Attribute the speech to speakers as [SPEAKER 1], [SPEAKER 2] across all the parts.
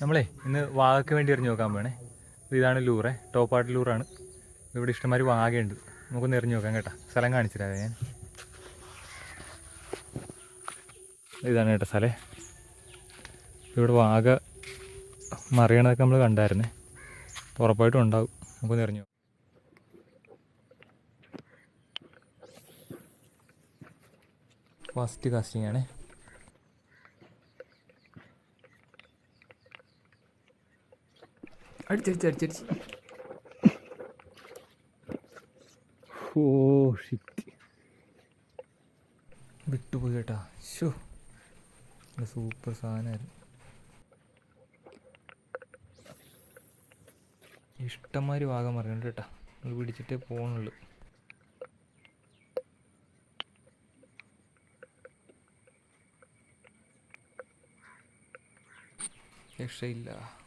[SPEAKER 1] നമ്മളേ ഇന്ന് വാഗയ്ക്ക് വേണ്ടി എറിഞ്ഞു നോക്കാൻ വേണേ ഇത് ഇതാണ് ലൂറേ ടോപ്പാട്ട് ലൂറാണ്. ഇവിടെ ഇഷ്ടംമാതിരി വാഗയുണ്ട്. നമുക്കൊന്ന് എറിഞ്ഞു നോക്കാം കേട്ടോ. സ്ഥലം കാണിച്ചു ഞാൻ. ഇതാണ് കേട്ടോ സ്ഥലേ. ഇവിടെ വാഗ മറിയണതൊക്കെ നമ്മൾ കണ്ടായിരുന്നേ. ഉറപ്പായിട്ടും ഉണ്ടാവും. നമുക്കൊന്ന് എറിഞ്ഞു ഫസ്റ്റ് കാസ്റ്റിംഗ് ആണേ. അടിച്ചടിച്ച് അടിച്ചടിച്ച് ഓ ഷിറ്റ് വിട്ടുപോയി കേട്ടാ. ഷോ സൂപ്പർ സാധനമായിരുന്നു. ഇഷ്ടംമാതിരി ഭാഗം പറയുന്നുണ്ട് കേട്ടാ. നിങ്ങൾ പിടിച്ചിട്ടേ പോകണുള്ളൂ രക്ഷയില്ല.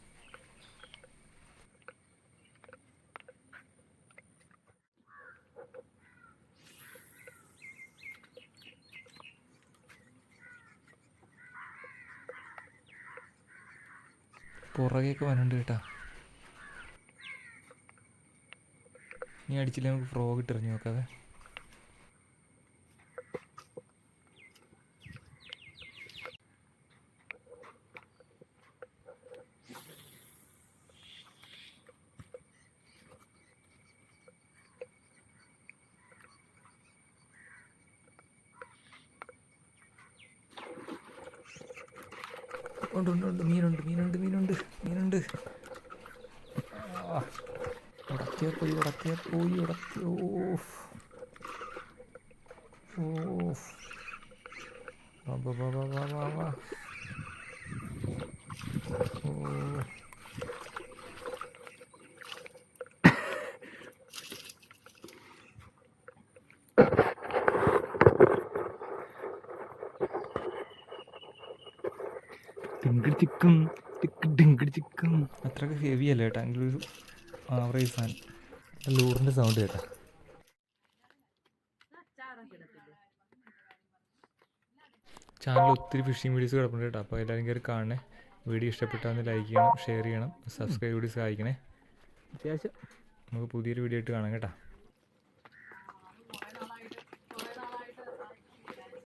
[SPEAKER 1] പുറകെയൊക്കെ വരണ്ട് കേട്ടാ. നീ അടിച്ചില്ല നമുക്ക് ഫ്രോഗ് ഇട്ടെറിഞ്ഞു നോക്കാതെ ഉണ്ട് ഉണ്ട് ഉണ്ട്. മീനുണ്ട് മീനുണ്ട് മീനുണ്ട് മീനുണ്ട്. ഉടക്കിയ പോയി ഉടക്കിയ പോയി ഉടക്കി ഓഫ്. ഓഫ്. വാ വാ വാ. ഓ. ഡിങ്കിടി ചിക്കും ടിക്ക് ഡിങ്കിടി അത്രയ്ക്ക് ഹെവി അല്ല കേട്ടോ ഒരു ആവറേജ് സാധനം ലൂറിന്റെ സൗണ്ട് കേട്ടോ. ചാനൽ ഒത്തിരി ഫിഷിംഗ് വീഡിയോസ് കിടപ്പുണ്ട് കേട്ടോ. അപ്പോൾ എല്ലാവരും കയറി കാണണേ. വീഡിയോ ഇഷ്ടപ്പെട്ടാൽ ലൈക്ക് ചെയ്യണം ഷെയർ ചെയ്യണം സബ്സ്ക്രൈബ് കൂടി സഹായിക്കണേ. അത്യാവശ്യം. നമുക്ക് പുതിയൊരു വീഡിയോ ആയിട്ട് കാണാം കേട്ടോ.